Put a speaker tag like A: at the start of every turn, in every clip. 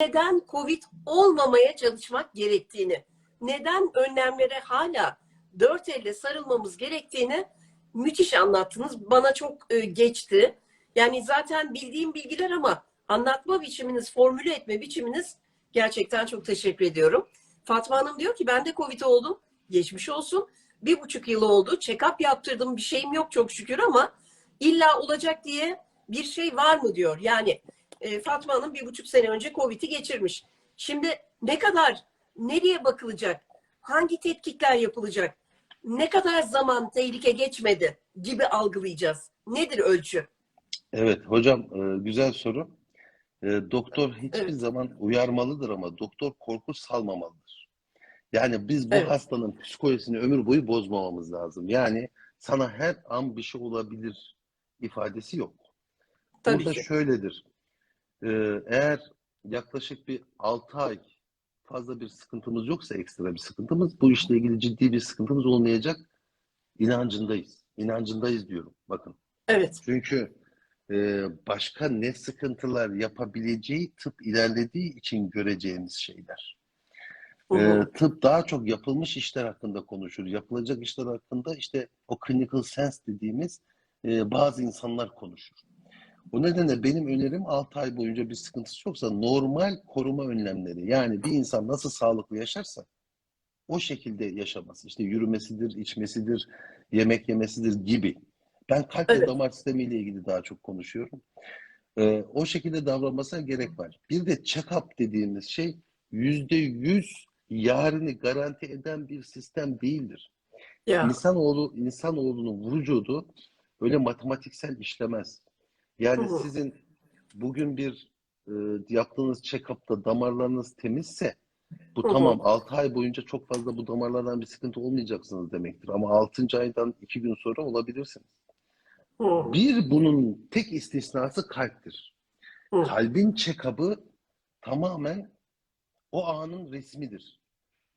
A: neden Covid olmamaya çalışmak gerektiğini, neden önlemlere hala dört elle sarılmamız gerektiğini müthiş anlattınız. Bana çok e, geçti. Yani zaten bildiğim bilgiler ama anlatma biçiminiz, formüle etme biçiminiz gerçekten çok teşekkür ediyorum. Fatma Hanım diyor ki ben de Covid oldum. Geçmiş olsun. Bir buçuk yıl oldu. Check-up yaptırdım. Bir şeyim yok çok şükür ama illa olacak diye bir şey var mı diyor. Yani e, Fatma Hanım bir buçuk sene önce Covid'i geçirmiş. Şimdi ne kadar, nereye bakılacak, hangi tetkikler yapılacak, ne kadar zaman tehlike geçmedi gibi algılayacağız. Nedir ölçü?
B: Evet hocam e, güzel soru. E, doktor hiçbir
A: Evet.
B: zaman uyarmalıdır ama doktor korku salmamalıdır. Yani biz bu
A: Evet.
B: hastanın psikolojisini ömür boyu bozmamamız lazım. Yani sana her an bir şey olabilir ifadesi yok.
A: Tabii
B: Burada
A: ki.
B: şöyledir. E, eğer yaklaşık bir 6 ay fazla bir sıkıntımız yoksa ekstra bir sıkıntımız bu işle ilgili ciddi bir sıkıntımız olmayacak inancındayız. İnancındayız diyorum. Bakın.
A: Evet.
B: Çünkü e, başka ne sıkıntılar yapabileceği tıp ilerlediği için göreceğimiz şeyler. E, tıp daha çok yapılmış işler hakkında konuşur. Yapılacak işler hakkında işte o clinical sense dediğimiz e, bazı insanlar konuşur. Bu nedenle benim önerim 6 ay boyunca bir sıkıntısı yoksa normal koruma önlemleri. Yani bir insan nasıl sağlıklı yaşarsa o şekilde yaşaması. İşte yürümesidir, içmesidir, yemek yemesidir gibi. Ben kalp ve
A: Evet.
B: damar sistemiyle ilgili daha çok konuşuyorum. Ee, o şekilde davranmasına gerek var. Bir de check-up dediğimiz şey yüzde yüz yarını garanti eden bir sistem değildir.
A: Ya.
B: İnsanoğlu, insanoğlunun vücudu öyle matematiksel işlemez. Yani
A: Hı
B: sizin bugün bir e, yaptığınız check-up'ta damarlarınız temizse bu
A: Hı
B: tamam 6 ay boyunca çok fazla bu damarlardan bir sıkıntı olmayacaksınız demektir. Ama 6. aydan 2 gün sonra olabilirsiniz.
A: Hı.
B: Bir bunun tek istisnası kalptir.
A: Hı.
B: Kalbin check-up'ı tamamen o anın resmidir.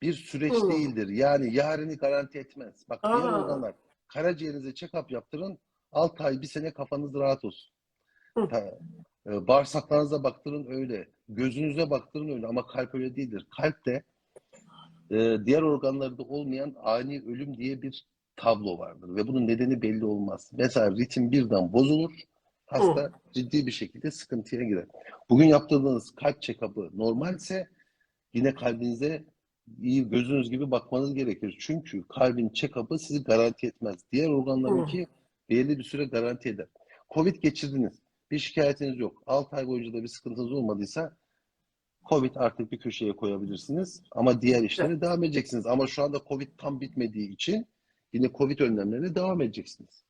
B: Bir süreç
A: Hı.
B: değildir. Yani yarını garanti etmez. Bak diğer
A: Aa.
B: organlar karaciğerinize check-up yaptırın 6 ay 1 sene kafanız rahat olsun.
A: Hı.
B: Ha, e, Bağırsaklarınıza baktırın öyle. Gözünüze baktırın öyle ama kalp öyle değildir. Kalp de e, diğer organlarda olmayan ani ölüm diye bir tablo vardır ve bunun nedeni belli olmaz. Mesela ritim birden bozulur, hasta ciddi bir şekilde sıkıntıya girer. Bugün yaptırdığınız kalp check-up'ı normalse yine kalbinize iyi gözünüz gibi bakmanız gerekir. Çünkü kalbin check-up'ı sizi garanti etmez. Diğer organlarınki belirli bir süre garanti eder. Covid geçirdiniz. Bir şikayetiniz yok. 6 ay boyunca da bir sıkıntınız olmadıysa Covid artık bir köşeye koyabilirsiniz. Ama diğer işlere devam edeceksiniz. Ama şu anda Covid tam bitmediği için yine Covid önlemlerine devam edeceksiniz.